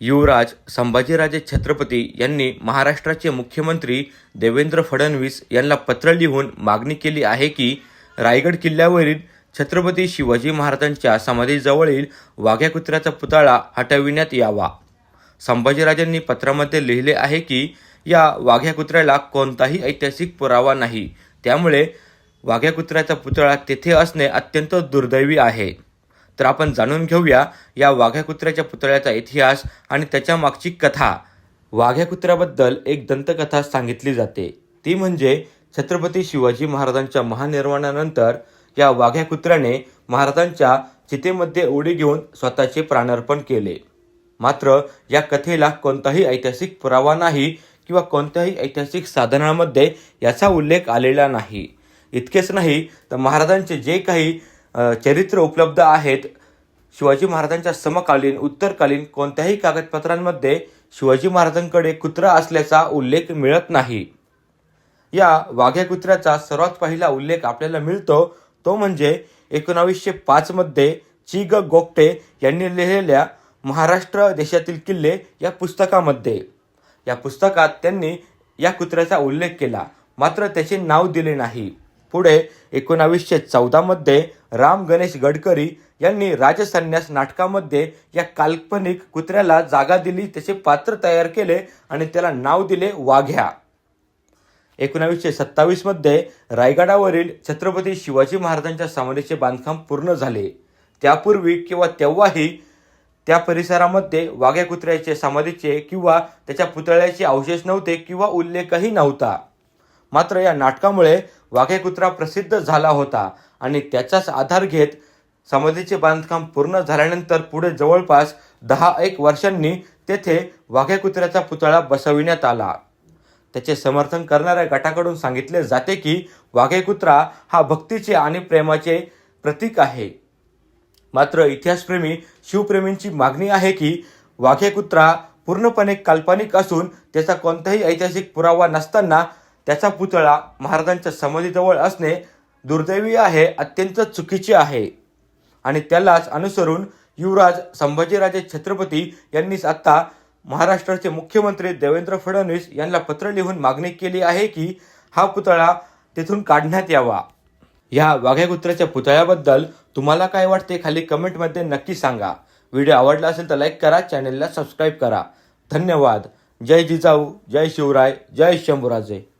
युवराज संभाजीराजे छत्रपती यांनी महाराष्ट्राचे मुख्यमंत्री देवेंद्र फडणवीस यांना पत्र लिहून मागणी केली आहे की रायगड किल्ल्यावरील छत्रपती शिवाजी महाराजांच्या समाधीजवळील वाघ्या कुत्र्याचा पुतळा हटविण्यात यावा. संभाजीराजांनी पत्रामध्ये लिहिले आहे की या वाघ्या कुत्र्याला कोणताही ऐतिहासिक पुरावा नाही. त्यामुळे वाघ्या कुत्र्याचा पुतळा तेथे असणे अत्यंत दुर्दैवी आहे. तर आपण जाणून घेऊया या वाघ्या कुत्र्याच्या पुतळ्याचा इतिहास आणि त्याच्या मागची कथा. वाघ्या कुत्र्याबद्दल एक दंतकथा सांगितली जाते. ती म्हणजे छत्रपती शिवाजी महाराजांच्या महानिर्वाणानंतर या वाघ्या कुत्र्याने महाराजांच्या चितेमध्ये उडी घेऊन स्वतःचे प्राणार्पण केले. मात्र या कथेला कोणताही ऐतिहासिक पुरावा नाही किंवा कोणत्याही ऐतिहासिक साधनामध्ये याचा उल्लेख आलेला नाही. इतकेच नाही तर महाराजांचे जे काही चरित्र उपलब्ध आहेत. शिवाजी महाराजांच्या समकालीन उत्तरकालीन कोणत्याही कागदपत्रांमध्ये शिवाजी महाराजांकडे कुत्रा असल्याचा उल्लेख मिळत नाही. या वाघ्या कुत्र्याचा सर्वात पहिला उल्लेख आपल्याला मिळतो तो म्हणजे एकोणावीसशे पाचमध्ये चिग ग गोगटे यांनी लिहिलेल्या महाराष्ट्र देशातील किल्ले या पुस्तकामध्ये. या पुस्तकात त्यांनी या कुत्र्याचा उल्लेख केला मात्र त्याचे नाव दिले नाही. पुढे एकोणावीसशे चौदामध्ये राम गणेश गडकरी यांनी राजसन्यास नाटकामध्ये या काल्पनिक कुत्र्याला जागा दिली त्याचे पात्र तयार केले आणि त्याला नाव दिले वाघ्या. एकोणावीसशे सत्तावीसमध्ये रायगडावरील छत्रपती शिवाजी महाराजांच्या समाधीचे बांधकाम पूर्ण झाले. त्यापूर्वी किंवा तेव्हाही त्या परिसरामध्ये वाघ्या कुत्र्याचे समाधीचे किंवा त्याच्या पुतळ्याचे अवशेष नव्हते किंवा उल्लेखही नव्हता. मात्र या नाटकामुळे वाघेकुत्रा कुत्रा प्रसिद्ध झाला होता आणि त्याचाच आधार घेत समाधीचे बांधकाम पूर्ण झाल्यानंतर पुढे जवळपास दहा एक वर्षांनी तेथे वाघेकुत्र्याचा पुतळा बसविण्यात आला. त्याचे समर्थन करणाऱ्या गटाकडून सांगितले जाते की वाघे कुत्रा हा भक्तीचे आणि प्रेमाचे प्रतीक आहे. मात्र इतिहासप्रेमी शिवप्रेमींची मागणी आहे की वाघे कुत्रा पूर्णपणे काल्पनिक असून त्याचा कोणताही ऐतिहासिक पुरावा नसताना त्याचा पुतळा महाराजांच्या समाधीजवळ असणे दुर्दैवी आहे अत्यंत चुकीचे आहे. आणि त्यालाच अनुसरून युवराज संभाजीराजे छत्रपती यांनीच आत्ता महाराष्ट्राचे मुख्यमंत्री देवेंद्र फडणवीस यांना पत्र लिहून मागणी केली आहे की हा पुतळा तेथून काढण्यात यावा. या वाघ्या कुत्र्याच्या पुतळ्याबद्दल तुम्हाला काय वाटते खाली कमेंटमध्ये नक्की सांगा. व्हिडिओ आवडला असेल तर लाईक करा चॅनेलला सबस्क्राईब करा. धन्यवाद. जय जिजाऊ जय शिवराय जय शंभूराजे.